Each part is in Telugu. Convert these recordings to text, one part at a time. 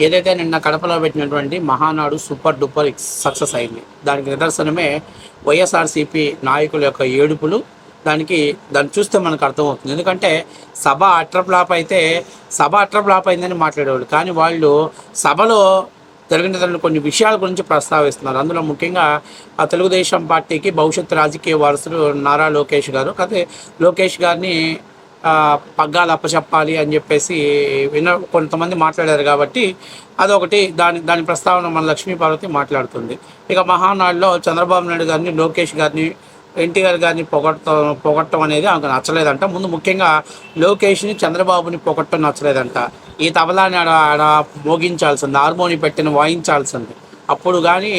ఏదైతే నిన్న కడపలో పెట్టినటువంటి మహానాడు సూపర్ డూపర్ సక్సెస్ అయింది. దానికి నిదర్శనమే వైఎస్ఆర్సీపీ నాయకుల యొక్క ఏడుపులు. దానికి దాన్ని చూస్తే మనకు అర్థమవుతుంది. ఎందుకంటే సభ అట్రప్లాప్ అయితే సభ అట్రప్లాప్ అయిందని మాట్లాడేవాళ్ళు. కానీ వాళ్ళు సభలో జరిగిన కొన్ని విషయాల గురించి ప్రస్తావిస్తున్నారు. అందులో ముఖ్యంగా ఆ తెలుగుదేశం పార్టీకి భవిష్యత్ రాజకీయ వారసుడు నారా లోకేష్ గారు. కాకపోతే లోకేష్ గారిని పగ్గాలు అప్పచెప్పాలి అని చెప్పేసి విన కొంతమంది మాట్లాడారు కాబట్టి అదొకటి దాని దాని ప్రస్తావన మన లక్ష్మీ పార్వతి మాట్లాడుతుంది. ఇక మహానాడులో చంద్రబాబు నాయుడు గారిని లోకేష్ గారిని ఎన్టీఆర్ గారిని పొగట్టడం పొగట్టడం అనేది ఆమెకు నచ్చలేదంట. ముందు ముఖ్యంగా లోకేష్ని చంద్రబాబుని పొగట్టం నచ్చలేదంట. ఈ తబలాని ఆడ ఆడ మోగించాల్సింది హార్మోని పెట్టిన వాయించాల్సింది. అప్పుడు కానీ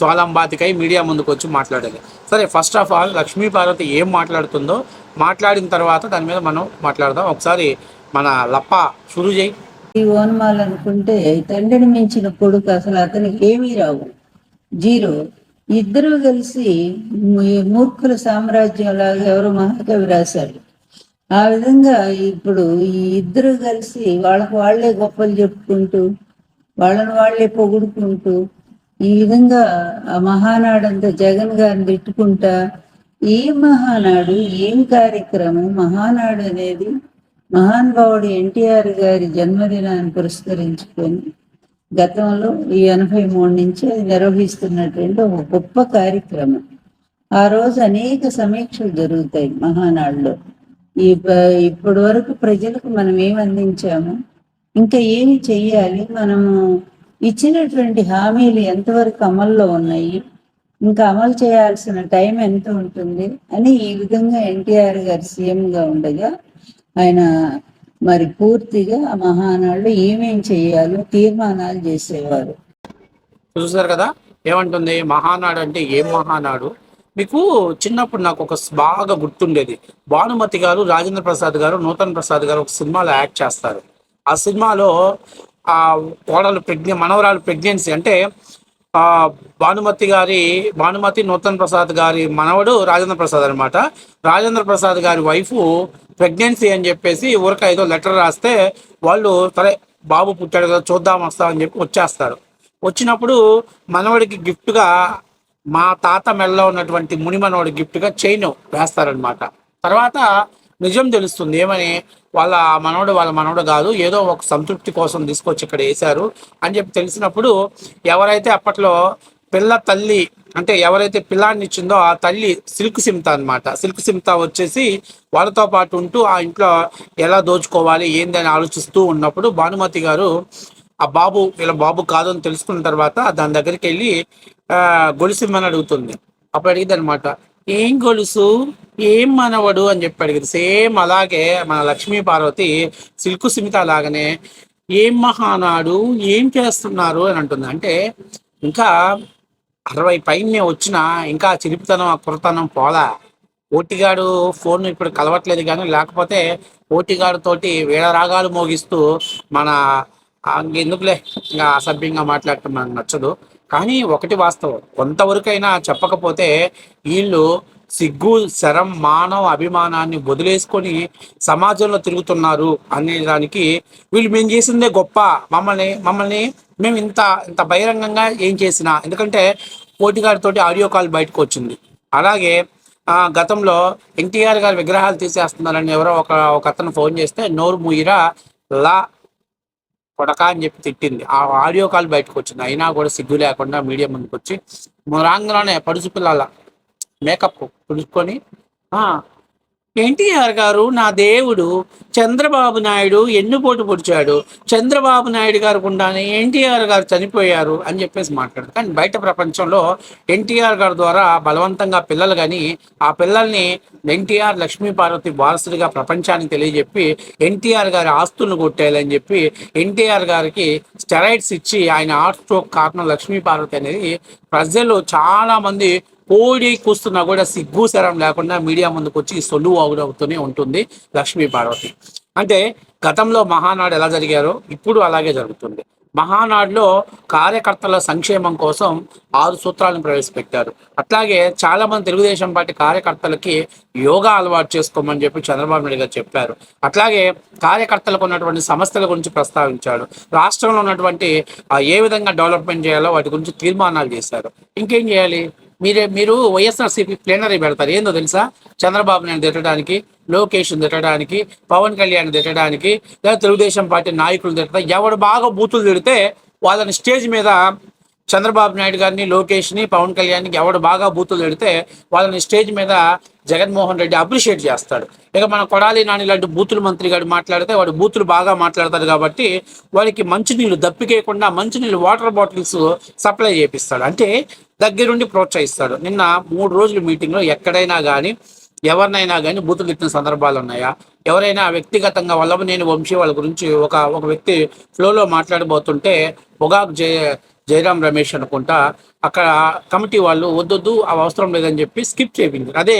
సోలంబాతికై మీడియా ముందుకు వచ్చి మాట్లాడాలి సరే first of all Lakshmi Parvathi ఏం మాట్లాడుతుందో మాట్లాడిన తర్వాత దాని మీద మనం మాట్లాడదాం. ఒకసారి మన లప్ప షురు చేయి. ఈ ఓనమాలు అనుకుంటే తండ్రిని మించిన కొడుకు అసలు అతనికి ఏమీ రావు. జీరో. ఇద్దరు కలిసి మూర్ఖుల సామ్రాజ్యం లాగా ఎవరు మహాకవి రాశారు ఆ విధంగా ఇప్పుడు ఈ ఇద్దరు కలిసి వాళ్ళకు వాళ్ళే గొప్పలు చెప్పుకుంటూ వాళ్ళని వాళ్ళే పొగుడుకుంటూ ఈ విధంగా ఆ మహానాడంతా జగన్ గారిని తిట్టుకుంటా ఏ మహానాడు? ఏం కార్యక్రమం? మహానాడు అనేది మహానుభావుడు ఎన్టీఆర్ గారి జన్మదినాన్ని పురస్కరించుకొని గతంలో ఈ ఎనభై మూడు నుంచి అది నిర్వహిస్తున్నటువంటి ఒక గొప్ప కార్యక్రమం. ఆ రోజు అనేక సమీక్షలు జరుగుతాయి మహానాడులో. ఈ ఇప్పటి వరకు ప్రజలకు మనం ఏం అందించాము? ఇంకా ఏమి చెయ్యాలి? మనము ఇచ్చినటువంటి హామీలు ఎంతవరకు అమల్లో ఉన్నాయి? ఇంకా అమలు చేయాల్సిన టైం ఎంత ఉంటుంది అని ఈ విధంగా ఎన్టీఆర్ గారు సీఎం గా ఉండగా ఆయన మరి పూర్తిగా మహానాడు ఏమేం చేయాలో తీర్మానాలు చేసేవారు. చూసారు కదా? ఏమంటుంది? మహానాడు అంటే ఏం మహానాడు? మీకు చిన్నప్పుడు నాకు ఒక బాగా గుర్తుండేది. భానుమతి గారు రాజేంద్ర ప్రసాద్ గారు నూతన్ ప్రసాద్ గారు ఒక సినిమాలో యాక్ట్ చేస్తారు. ఆ సినిమాలో ఆ కోడలు ప్రెగ్నె మనవరాలు ప్రెగ్నెన్సీ అంటే భానుమతి గారి భానుమతి నూతన్ ప్రసాద్ గారి మనవడు రాజేంద్ర ప్రసాద్ అనమాట రాజేంద్ర ప్రసాద్ గారి వైఫ్ ప్రెగ్నెన్సీ అని చెప్పేసి ఊరిక ఏదో లెటర్ రాస్తే వాళ్ళు సరే బాబు పుట్టాడు కదా చూద్దాం వస్తా అని చెప్పి వచ్చేస్తారు. వచ్చినప్పుడు మనవడికి గిఫ్ట్గా మా తాత మెడలో ఉన్నటువంటి ముని మనవడి గిఫ్ట్గా చైన్ వేస్తారనమాట తర్వాత నిజం తెలుస్తుంది ఏమని? వాళ్ళ మనవడు వాళ్ళ మనవడు కాదు ఏదో ఒక సంతృప్తి కోసం తీసుకొచ్చి ఇక్కడ వేశారు అని చెప్పి తెలిసినప్పుడు ఎవరైతే అప్పట్లో పిల్ల తల్లి అంటే ఎవరైతే పిల్లాన్ని ఇచ్చిందో ఆ తల్లి సిల్క్ సిమ్త అన్నమాట. సిల్క్ సిమ్త వచ్చేసి వాళ్ళతో పాటు ఉంటూ ఆ ఇంట్లో ఎలా దోచుకోవాలి ఏందని ఆలోచిస్తూ ఉన్నప్పుడు భానుమతి గారు ఆ బాబు వీళ్ళ బాబు కాదని తెలుసుకున్న తర్వాత దాని దగ్గరికి వెళ్ళి ఆ, అడుగుతుంది. అప్పుడు అడిగింది అనమాట ఏం గొలుసు? ఏం మనవడు? అని చెప్పి అడిగింది. సేమ్ అలాగే మన లక్ష్మీ పార్వతి సిల్కు సిమిత లాగానే ఏం మహానాడు? ఏం చేస్తున్నారు? అని అంటుంది. అంటే ఇంకా అరవై పైనే వచ్చినా ఇంకా ఆ చిలిపితనం ఆ కురతనం పోలా. ఓటిగాడు ఫోన్ ఇప్పుడు కలవట్లేదు కానీ లేకపోతే ఓటిగాడు తోటి రాగాలు మోగిస్తూ మన ఎందుకులే? ఇంకా అసభ్యంగా మాట్లాడటం మనకు నచ్చదు. కానీ ఒకటి వాస్తవం. కొంతవరకైనా చెప్పకపోతే వీళ్ళు సిగ్గు శరం మానవ అభిమానాన్ని వదిలేసుకొని సమాజంలో తిరుగుతున్నారు అనే దానికి వీళ్ళు మేము చేసిందే గొప్ప. మమ్మల్ని మమ్మల్ని మేము ఇంత ఇంత బహిరంగంగా ఏం చేసినా. ఎందుకంటే పోటీగారితోటి ఆడియో కాల్ బయటకు వచ్చింది. అలాగే గతంలో ఎన్టీఆర్ గారి విగ్రహాలు తీసేస్తున్నారని ఎవరో ఒక ఒక అతను ఫోన్ చేస్తే నోరు ముయిరా లా కొడక అని చెప్పి తిట్టింది. ఆ ఆడియో కాల్ బయటకు వచ్చింది. అయినా కూడా సిగ్గు లేకుండా మీడియా ముందుకు వచ్చి రాంగ్లోనే పడుచు పిల్లల మేకప్ పుడుచుకొని "ఆ, ఎన్టీఆర్ గారు నా దేవుడు చంద్రబాబు నాయుడు ఎన్నుపోటు పొడిచాడు. చంద్రబాబు నాయుడు గారు గుండానే ఎన్టీఆర్ గారు చనిపోయారు అని చెప్పేసి మాట్లాడారు. కానీ బయట ప్రపంచంలో ఎన్టీఆర్ గారి ద్వారా బలవంతంగా పిల్లలు కానీ ఆ పిల్లల్ని ఎన్టీఆర్ లక్ష్మీ పార్వతి వారసుడిగా ప్రపంచానికి తెలియజెప్పి ఎన్టీఆర్ గారి ఆస్తులను కొట్టేయాలని చెప్పి ఎన్టీఆర్ గారికి స్టెరాయిడ్స్ ఇచ్చి ఆయన హార్ట్ స్ట్రోక్ కారణం లక్ష్మీ పార్వతి అనేది ప్రజలు చాలామంది కోడి కూస్తున్నా కూడా సిగ్గుసరం లేకుండా మీడియా ముందుకు వచ్చి సొల్లు అవుతూనే ఉంటుంది లక్ష్మీ పార్వతి. అంటే గతంలో మహానాడు ఎలా జరిగారో ఇప్పుడు అలాగే జరుగుతుంది. మహానాడులో కార్యకర్తల సంక్షేమం కోసం ఆరు సూత్రాలను ప్రవేశపెట్టారు. అట్లాగే చాలా మంది తెలుగుదేశం పార్టీ కార్యకర్తలకి యోగా అలవాటు చేసుకోమని చెప్పి చంద్రబాబు నాయుడు గారు చెప్పారు. అట్లాగే కార్యకర్తలకు ఉన్నటువంటి సమస్యల గురించి ప్రస్తావించాడు రాష్ట్రంలో ఉన్నటువంటి ఏ విధంగా డెవలప్మెంట్ చేయాలో వాటి గురించి తీర్మానాలు చేశారు. ఇంకేం చేయాలి? మీరే మీరు వైఎస్ఆర్సీపీ ప్లేనరీ పెడతారు. ఏందో తెలుసా? చంద్రబాబు నాయుడు తిట్టడానికి లోకేష్ తిట్టడానికి పవన్ కళ్యాణ్ తిట్టడానికి లేదా తెలుగుదేశం పార్టీ నాయకులు తిట్టడం ఎవడు బాగా బూతులు తిడితే వాళ్ళని స్టేజ్ మీద చంద్రబాబు నాయుడు గారిని లోకేష్ని పవన్ కళ్యాణ్కి ఎవడు బాగా బూతులు పెడితే వాళ్ళని స్టేజ్ మీద జగన్మోహన్ రెడ్డి అప్రిషియేట్ చేస్తాడు. ఇక మన కొడాలి నాని లాంటి బూతులు మంత్రి గారు మాట్లాడితే వాడు బూతులు బాగా మాట్లాడతాడు కాబట్టి వాడికి మంచినీళ్ళు దప్పికేయకుండా మంచినీళ్ళు వాటర్ బాటిల్స్ సప్లై చేపిస్తాడు. అంటే దగ్గరుండి ప్రోత్సహిస్తాడు. నిన్న మూడు రోజుల మీటింగ్లో ఎక్కడైనా కానీ ఎవరినైనా కానీ బూతులు తిట్టిన సందర్భాలు ఉన్నాయా? ఎవరైనా వ్యక్తిగతంగా వల్లభనేని వంశీ వాళ్ళ గురించి ఒక ఒక వ్యక్తి ఫ్లోలో మాట్లాడబోతుంటే పొగాకు జే జయరాం రమేష్ అనుకుంటా అక్కడ కమిటీ వాళ్ళు వద్దొద్దు అవి అవసరం లేదని చెప్పి స్కిప్ చేయించారు అదే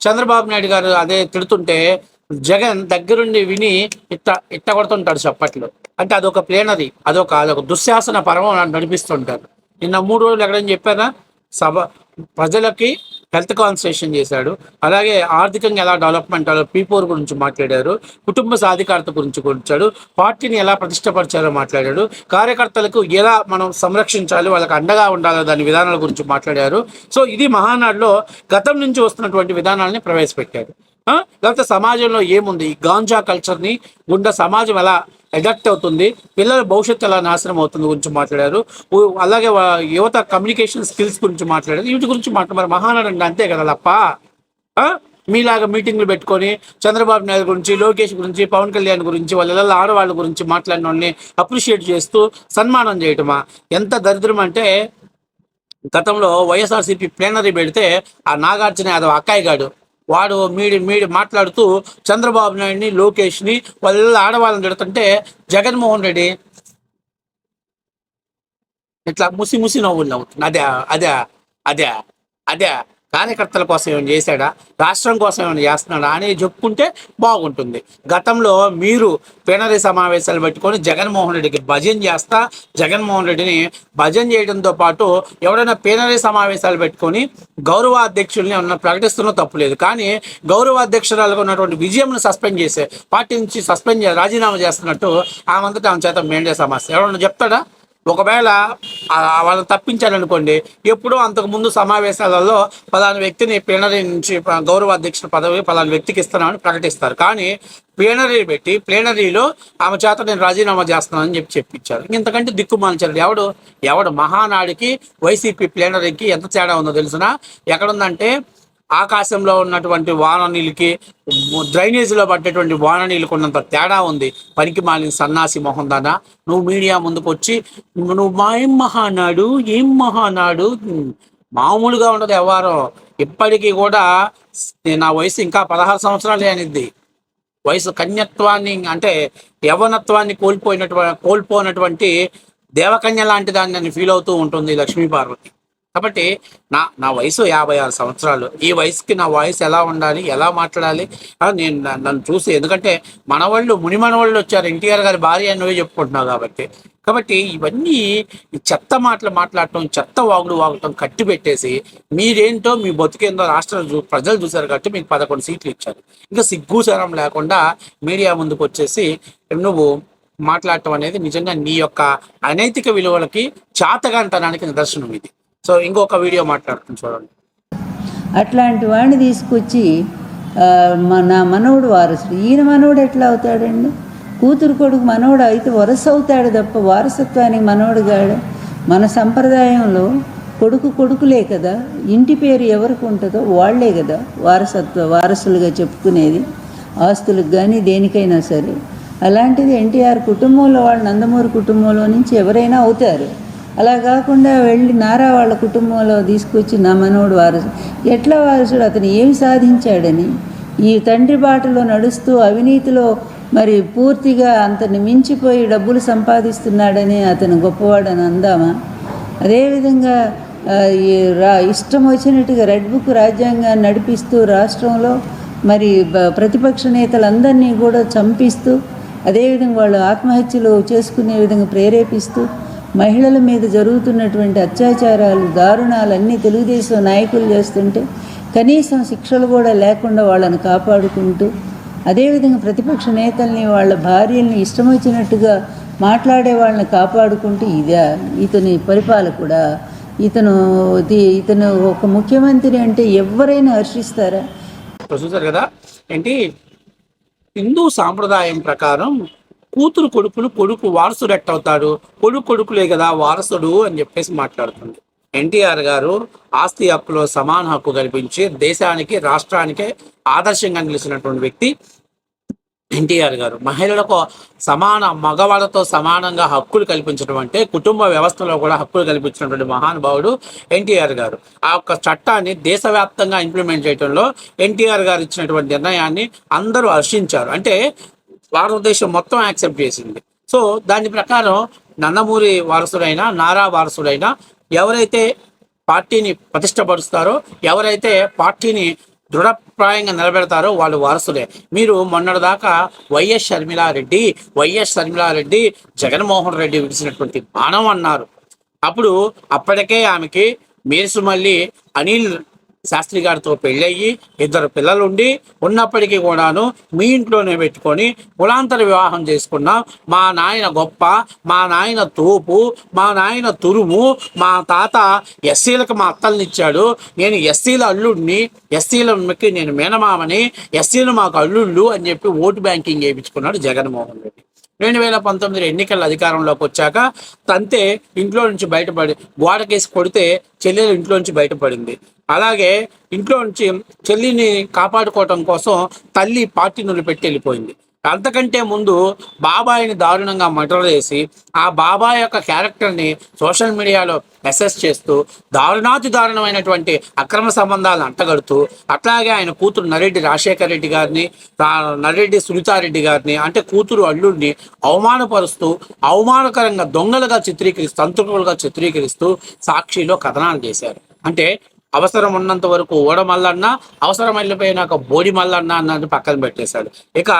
చంద్రబాబు నాయుడు గారు అదే తిడుతుంటే జగన్ దగ్గరుండి విని ఇట్ట ఇట్ట కొడుతుంటాడు చప్పట్లు. అంటే అదొక ప్లేనది అదొక అదొక దుశ్శాసన పరమం నడిపిస్తుంటారు. నిన్న మూడు రోజులు ఎక్కడని చెప్పానా సభ ప్రజలకి హెల్త్ కాన్సన్ట్రేషన్ చేశాడు. అలాగే ఆర్థికంగా ఎలా డెవలప్మెంట్ అవ్వాలో పీపోర్ గురించి మాట్లాడారు. కుటుంబ సాధికారత గురించి కూర్చాడు. పార్టీని ఎలా ప్రతిష్టపరిచారో మాట్లాడాడు. కార్యకర్తలకు ఎలా మనం సంరక్షించాలి వాళ్ళకి అండగా ఉండాలో దాని విధానాల గురించి మాట్లాడారు. సో ఇది మహానాడులో గతం నుంచి వస్తున్నటువంటి విధానాలని ప్రవేశపెట్టారు. లేకపోతే సమాజంలో ఏముంది? గాంజా కల్చర్ని గుండా సమాజం ఎలా ఎడక్ట్ అవుతుంది. పిల్లల భవిష్యత్తు ఎలా నాశనం అవుతుంది గురించి మాట్లాడారు. అలాగే వా- యువత కమ్యూనికేషన్ స్కిల్స్ గురించి మాట్లాడారు. వీటి గురించి మాట్లాడారు మరి మహానాడు అంతే కదా తప్ప మీలాగా మీటింగ్లు పెట్టుకొని చంద్రబాబు నాయుడు గురించి లోకేష్ గురించి పవన్ కళ్యాణ్ గురించి వాళ్ళ ఆడవాళ్ళ గురించి మాట్లాడిన వాళ్ళని అప్రిషియేట్ చేస్తూ సన్మానం చేయటమా? ఎంత దరిద్రం అంటే గతంలో వైఎస్ఆర్సీపీ ప్లేనరీ పెడితే ఆ నాగార్జున యాదవ్ అక్కాయిగాడు వాడు మీడి మీడి మాట్లాడుతూ చంద్రబాబు నాయుడిని లోకేష్ని వాళ్ళ ఆడవాళ్ళని తిడుతుంటే జగన్మోహన్ రెడ్డి ఇట్లా ముసి ముసి నవ్వులు నవ్వుతుంది అదే అదే అదే అదే. కార్యకర్తల కోసం ఏమైనా చేశాడా? రాష్ట్రం కోసం ఏమైనా చేస్తున్నాడా అనేది చెప్పుకుంటే బాగుంటుంది. గతంలో మీరు ప్లీనరీ సమావేశాలు పెట్టుకొని జగన్మోహన్ రెడ్డికి భజన చేస్తా జగన్మోహన్ రెడ్డిని భజన చేయడంతో పాటు ఎవరైనా ప్లీనరీ సమావేశాలు పెట్టుకొని గౌరవ అధ్యక్షుల్ని ఏమన్నా ప్రకటిస్తున్నా తప్పులేదు కానీ గౌరవ అధ్యక్షురాలుగా ఉన్నటువంటి విజయంను సస్పెండ్ చేసే పార్టీ నుంచి సస్పెండ్ చే రాజీనామా చేస్తున్నట్టు ఆమంతటా ఆమె చేత మేండే సమస్య. ఎవరైనా చెప్తాడా? ఒకవేళ వాళ్ళని తప్పించారనుకోండి ఎప్పుడో అంతకు ముందు సమావేశాలలో పలానా వ్యక్తిని ప్లీనరీ నుంచి గౌరవ అధ్యక్షుల పదవి పలానా వ్యక్తికి ఇస్తున్నామని ప్రకటిస్తారు. కానీ ప్లీనరీ పెట్టి ప్లీనరీలో ఆమె చేత నేను రాజీనామా చేస్తున్నానని చెప్పి చెప్పించారు. ఇంతకంటే దిక్కుమాల్చారు ఎవడు? ఎవడు? మహానాడికి వైసీపీ ప్లీనరీకి ఎంత తేడా ఉందో తెలుసునా? ఎక్కడుందంటే ఆకాశంలో ఉన్నటువంటి వాన నీళ్ళకి డ్రైనేజీలో పట్టేటువంటి వాన నీళ్ళకి ఉన్నంత తేడా ఉంది. పనికి మాలిన సన్నాసి మొహం దానా. నువ్వు మీడియా ముందుకు వచ్చి నువ్వు మా ఏం మహానాడు? ఏం మహానాడు? మామూలుగా ఉండదు వ్యవహారం ఇప్పటికీ కూడా నా వయసు ఇంకా పదహారు సంవత్సరాలే అనిద్ది. వయసు కన్యత్వాన్ని అంటే యవనత్వాన్ని కోల్పోయినటువంటి కోల్పోయినటువంటి దేవకన్య లాంటి దాన్ని నేను ఫీల్ అవుతూ ఉంటుంది లక్ష్మీ పార్వతి. కాబట్టి నా నా వయసు యాభై ఆరు సంవత్సరాలు. ఈ వయసుకి నా వాయిస్ ఎలా ఉండాలి ఎలా మాట్లాడాలి? నేను నన్ను చూసి ఎందుకంటే మనవాళ్ళు ముని మనవాళ్ళు వచ్చారు. ఎన్టీఆర్ గారి భార్య అని నువ్వే చెప్పుకుంటున్నావు కాబట్టి. కాబట్టి ఇవన్నీ చెత్త మాటలు మాట్లాడటం చెత్త వాగుడు వాగటం కట్టి పెట్టేసి మీరేంటో మీ బతికేందో రాష్ట్ర చూ- ప్రజలు చూశారు కాబట్టి మీకు పదకొండు సీట్లు ఇచ్చారు. ఇంకా సిగ్గుసారం లేకుండా మీడియా ముందుకు వచ్చేసి నువ్వు మాట్లాడటం అనేది నిజంగా నీ యొక్క అనైతిక విలువలకి చాతగాంతనానికి నిదర్శనం ఇది. సో ఇంకొక వీడియో మాట్లాడుతుంది చూడండి. అట్లాంటి వాడిని తీసుకొచ్చి నా మనవుడు మనవడు వారసుడు. ఈయన మనవడు ఎట్లా అవుతాడండి? కూతురు కొడుకు మనవడు అయితే వరస అవుతాడు తప్ప వారసత్వానికి మనవడు కాడు. మన సంప్రదాయంలో కొడుకు కొడుకులే కదా. ఇంటి పేరు ఎవరికి ఉంటుందో వాళ్ళే కదా వారసత్వ వారసులుగా చెప్పుకునేది. ఆస్తులకు కానీ దేనికైనా సరే. అలాంటిది ఎన్టీఆర్ కుటుంబంలో వాళ్ళు నందమూరి కుటుంబంలో నుంచి ఎవరైనా అవుతారు. అలా కాకుండా వెళ్ళి నారా వాళ్ళ కుటుంబంలో తీసుకొచ్చి నా మనవడు వారసు ఎట్లా వారసుడు అతను ఏమి సాధించాడని. ఈ తండ్రి బాటలో నడుస్తూ అవినీతిలో మరి పూర్తిగా అంతని మించిపోయి డబ్బులు సంపాదిస్తున్నాడని అతను గొప్పవాడని అందామా? అదేవిధంగా ఈ రా ఇష్టం వచ్చినట్టుగా రెడ్ బుక్ రాజ్యాంగాన్ని నడిపిస్తూ రాష్ట్రంలో మరి ప్రతిపక్ష నేతలందరినీ కూడా చంపిస్తూ అదేవిధంగా వాళ్ళు ఆత్మహత్యలు చేసుకునే విధంగా ప్రేరేపిస్తూ మహిళల మీద జరుగుతున్నటువంటి అత్యాచారాలు దారుణాలు అన్నీ తెలుగుదేశం నాయకులు చేస్తుంటే కనీసం శిక్షలు కూడా లేకుండా వాళ్ళని కాపాడుకుంటూ అదేవిధంగా ప్రతిపక్ష నేతల్ని వాళ్ళ భార్యల్ని ఇష్టం వచ్చినట్టుగా మాట్లాడే వాళ్ళని కాపాడుకుంటూ ఇదా ఇతని పరిపాలకుడా? ఇతను ఇతను ఒక ముఖ్యమంత్రి అంటే ఎవరైనా హర్షిస్తారా? చూసారు కదా ఏంటి? హిందూ సాంప్రదాయం ప్రకారం కూతురు కొడుకులు కొడుకు వారసుడు ఎట్టవుతాడు కొడుకు కొడుకులే కదా వారసుడు అని చెప్పేసి మాట్లాడుతుంది. ఎన్టీఆర్ గారు ఆస్తి హక్కులో సమాన హక్కు కల్పించి దేశానికి రాష్ట్రానికి ఆదర్శంగా నిలిచినటువంటి వ్యక్తి ఎన్టీఆర్ గారు. మహిళలకు సమాన మగవాళ్ళతో సమానంగా హక్కులు కల్పించడం అంటే కుటుంబ వ్యవస్థలో కూడా హక్కులు కల్పించినటువంటి మహానుభావుడు ఎన్టీఆర్ గారు. ఆ యొక్క చట్టాన్ని దేశవ్యాప్తంగా ఇంప్లిమెంట్ చేయడంలో ఎన్టీఆర్ గారు ఇచ్చినటువంటి నిర్ణయాన్ని అందరూ హర్షించారు. అంటే భారతదేశం మొత్తం యాక్సెప్ట్ చేసింది. సో దాని ప్రకారం నందమూరి వారసుడైనా నారా వారసుడైనా ఎవరైతే పార్టీని ప్రతిష్టపరుస్తారో ఎవరైతే పార్టీని దృఢప్రాయంగా నిలబెడతారో వాళ్ళు వారసులే. మీరు మొన్నటిదాకా వైఎస్ షర్మిలారెడ్డి వైఎస్ షర్మిలారెడ్డి జగన్మోహన్ రెడ్డి విడిచినటువంటి బాణం అన్నారు. అప్పుడు అప్పటికే ఆమెకి మేసు మళ్ళీ అనిల్ శాస్త్రి గారితో పెళ్ళయ్యి ఇద్దరు పిల్లలు ఉండి ఉన్నప్పటికీ కూడాను మీ ఇంట్లోనే పెట్టుకొని కులాంతర వివాహం చేసుకున్న. మా నాయన గొప్ప మా నాయన తోపు మా నాయన తురుము మా తాత ఎస్సీలకు మా అత్తల్ని ఇచ్చాడు నేను ఎస్సీల అల్లుడిని ఎస్సీలకి నేను మేనమామని ఎస్సీలు మాకు అల్లుళ్ళు అని చెప్పి ఓటు బ్యాంకింగ్ చేయించుకున్నాడు జగన్మోహన్ రెడ్డి. రెండు వేల పంతొమ్మిది ఎన్నికల అధికారంలోకి వచ్చాక తంతే ఇంట్లో నుంచి బయటపడి గోడకేసి కొడితే చెల్లెలు ఇంట్లో నుంచి బయటపడింది. అలాగే ఇంట్లో నుంచి చెల్లిని కాపాడుకోవటం కోసం తల్లి పార్టీ నుండి పెట్టి వెళ్ళిపోయింది. అంతకంటే ముందు బాబాయిని దారుణంగా మటర్ చేసి ఆ బాబాయ్ యొక్క క్యారెక్టర్ని సోషల్ మీడియాలో అసెస్ చేస్తూ దారుణాతి దారుణమైనటువంటి అక్రమ సంబంధాలను అంటగడుతూ అట్లాగే ఆయన కూతురు నరెడ్డి రాజశేఖర రెడ్డి గారిని నరెడ్డి సునీతారెడ్డి గారిని అంటే కూతురు అల్లుడిని అవమానపరుస్తూ అవమానకరంగా దొంగలుగా చిత్రీకరిస్తూ తంత్రులుగా చిత్రీకరిస్తూ సాక్షిలో కథనాలు చేశారు. అంటే అవసరం ఉన్నంత వరకు ఓడ మల్లన్న అవసరం వెళ్ళిపోయినాక బోడి మల్లన్న అన్నది పక్కన పెట్టేశాడు. ఇక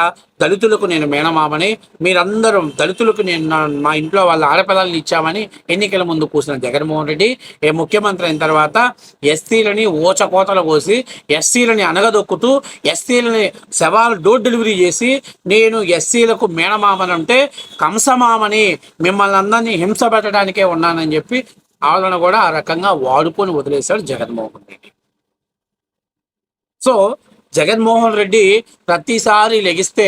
దళితులకు నేను మేనమామని మీరందరూ దళితులకు నేను మా ఇంట్లో వాళ్ళ ఆడపిల్లల్ని ఇచ్చామని ఎన్నికల ముందు కూసిన జగన్మోహన్ రెడ్డి ఏ ముఖ్యమంత్రి అయిన తర్వాత ఎస్సీలని ఓచకోతలు కోసి ఎస్సీలని అనగదొక్కుతూ ఎస్సీలని శవాలు డోర్ డెలివరీ చేసి నేను ఎస్సీలకు మేనమామనంటే కంసమామని మిమ్మల్ని అందరినీ హింస పెట్టడానికే ఉన్నానని చెప్పి ఆదరణ కూడా ఆ రకంగా వాడుకొని వదిలేశాడు జగన్మోహన్ రెడ్డి. సో జగన్మోహన్ రెడ్డి ప్రతిసారి లెగిస్తే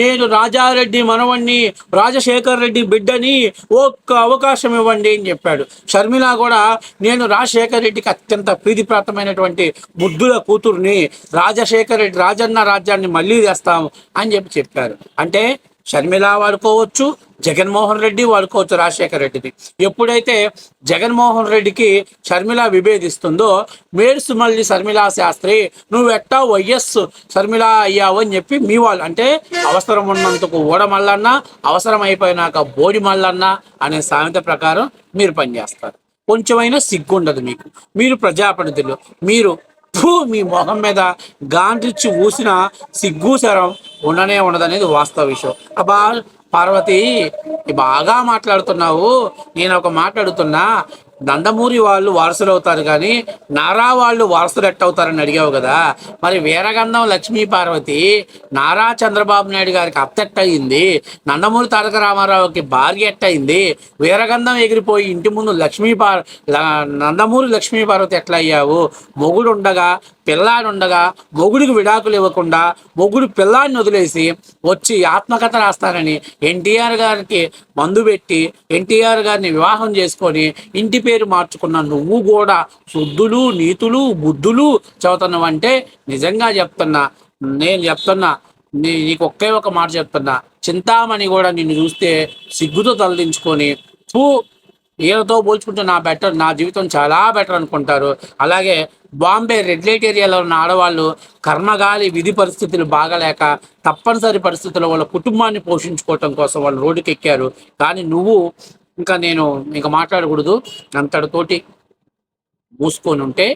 నేను రాజారెడ్డి మనవణ్ణి రాజశేఖర్ రెడ్డి బిడ్డని ఒక్క అవకాశం ఇవ్వండి అని చెప్పాడు. షర్మిల కూడా నేను రాజశేఖర్ రెడ్డికి అత్యంత ప్రీతిప్రాప్తమైనటువంటి బుద్ధుల కూతుర్ని రాజశేఖర్ రెడ్డి రాజన్న రాజ్యాన్ని మళ్ళీ తెస్తాము అని చెప్పి చెప్పారు. అంటే షర్మిల వాడుకోవచ్చు జగన్మోహన్ రెడ్డి వాడుకోవచ్చు రాజశేఖర రెడ్డిని ఎప్పుడైతే జగన్మోహన్ రెడ్డికి షర్మిల విభేదిస్తుందో మేడ్స్ మళ్ళీ షర్మిలా శాస్త్రి నువ్వు ఎట్టా వైఎస్ షర్మిల అయ్యావు అని చెప్పి మీ వాళ్ళు అంటే అవసరం ఉన్నందుకు ఓడమల్లన్న అవసరం అయిపోయినాక బోడి మల్లన్న అనే సామెత ప్రకారం మీరు పనిచేస్తారు. కొంచెమైనా సిగ్గుండదు మీకు. మీరు ప్రజాప్రతినిధులు. మీరు ఫు, మీ మొహం మీద గాండ్రిచ్చి ఊసిన సిగ్గుశరం ఉండనే ఉండదనేది వాస్తవ విషయం. అబ్బా పార్వతి బాగా మాట్లాడుతున్నావు. నేను ఒక మాట్లాడుతున్నా నందమూరి వాళ్ళు వారసులు అవుతారు కానీ నారా వాళ్ళు వారసులు ఎట్టవుతారని అడిగావు కదా. మరి వీరగంధం లక్ష్మీ పార్వతి నారా చంద్రబాబు నాయుడు గారికి అత్తెట్ట అయింది నందమూరి తారక రామారావుకి భార్య ఎట్టయింది. వీరగంధం ఎగిరిపోయి ఇంటి ముందు లక్ష్మీ పార్ ల- నందమూరి లక్ష్మీ పార్వతి ఎట్లా అయ్యావు మొగుడు ఉండగా పిల్లాడుండగా మొగుడికి విడాకులు ఇవ్వకుండా మొగుడు పిల్లాడిని వదిలేసి వచ్చి ఆత్మకథ రాస్తానని ఎన్టీఆర్ గారికి మందు పెట్టి ఎన్టీఆర్ గారిని వివాహం చేసుకొని ఇంటి పేరు మార్చుకున్న నువ్వు కూడా శుద్ధులు నీతులు బుద్ధులు చదువుతున్నావంటే నిజంగా చెప్తున్నా నేను చెప్తున్నా నీ నీకు ఒకే ఒక మాట చెప్తున్నా చింతామణి కూడా నిన్ను చూస్తే సిగ్గుతో తలదించుకొని పూ వీళ్ళతో పోల్చుకుంటే నా బెటర్ నా జీవితం చాలా బెటర్ అనుకుంటారు. అలాగే బాంబే రెడ్ లైట్ ఏరియాలో ఉన్న ఆడవాళ్ళు కర్మగాలి విధి పరిస్థితులు బాగలేక తప్పనిసరి పరిస్థితుల్లో వాళ్ళ కుటుంబాన్ని పోషించుకోవటం కోసం వాళ్ళు రోడ్డుకి ఎక్కారు కానీ నువ్వు ఇంకా నేను ఇంకా మాట్లాడకూడదు. అంతటితోటి మూసుకొని ఉంటే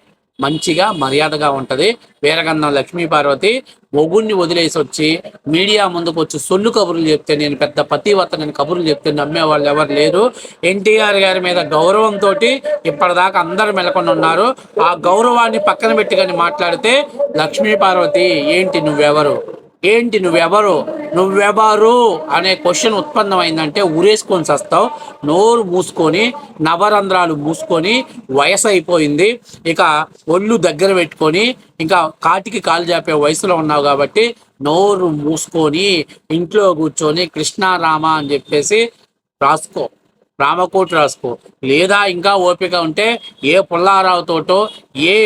మంచిగా మర్యాదగా ఉంటది. వీరగంధం లక్ష్మీ పార్వతి మొగుణ్ణి వదిలేసి వచ్చి మీడియా ముందుకు వచ్చి సొల్లు కబుర్లు చెప్తే నేను పెద్ద పతివత నేను కబుర్లు చెప్తే నమ్మే వాళ్ళు ఎవరు లేరు. ఎన్టీఆర్ గారి మీద గౌరవంతో ఇప్పటిదాకా అందరు మెలకొని ఉన్నారు. ఆ గౌరవాన్ని పక్కన పెట్టి కానీ మాట్లాడితే లక్ష్మీ పార్వతి ఏంటి నువ్వెవరు? ఏంటి నువ్వెవరు? నువ్వెవరు? అనే క్వశ్చన్ ఉత్పన్నమైందంటే ఉరేసుకొని చస్తావు నోరు మూసుకొని నవరంధ్రాలు మూసుకొని వయసు అయిపోయింది ఇక ఒళ్ళు దగ్గర పెట్టుకొని ఇంకా కాటికి కాలు జాపే వయసులో ఉన్నావు కాబట్టి నోరు మూసుకొని ఇంట్లో కూర్చొని కృష్ణారామ అని చెప్పేసి రాసుకో. రామకోటి రాసుకో. లేదా ఇంకా ఓపిక ఉంటే ఏ పుల్లారావుతోటో ఏ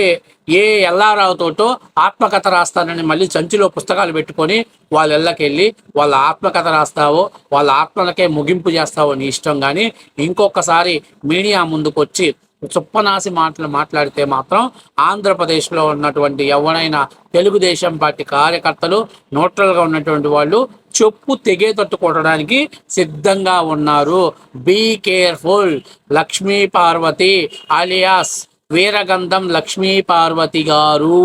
ఏ ఎల్లారావుతోటో ఆత్మకథ రాస్తానని మళ్ళీ సంచిలో పుస్తకాలు పెట్టుకొని వాళ్ళ ఇళ్ళకెళ్ళి వాళ్ళ ఆత్మకథ రాస్తావో వాళ్ళ ఆత్మలకే ముగింపు చేస్తావో నీ ఇష్టం కానీ ఇంకొకసారి మీడియా ముందుకు వచ్చి చుప్పనాసి మాటలు మాట్లాడితే మాత్రం ఆంధ్రప్రదేశ్లో ఉన్నటువంటి ఎవరైనా తెలుగుదేశం పార్టీ కార్యకర్తలు న్యూట్రల్గా ఉన్నటువంటి వాళ్ళు చెప్పు తెగేటట్టు కొట్టడానికి సిద్ధంగా ఉన్నారు. Be careful Lakshmi Parvathi alias Veeragandham Lakshmi Parvathi garu.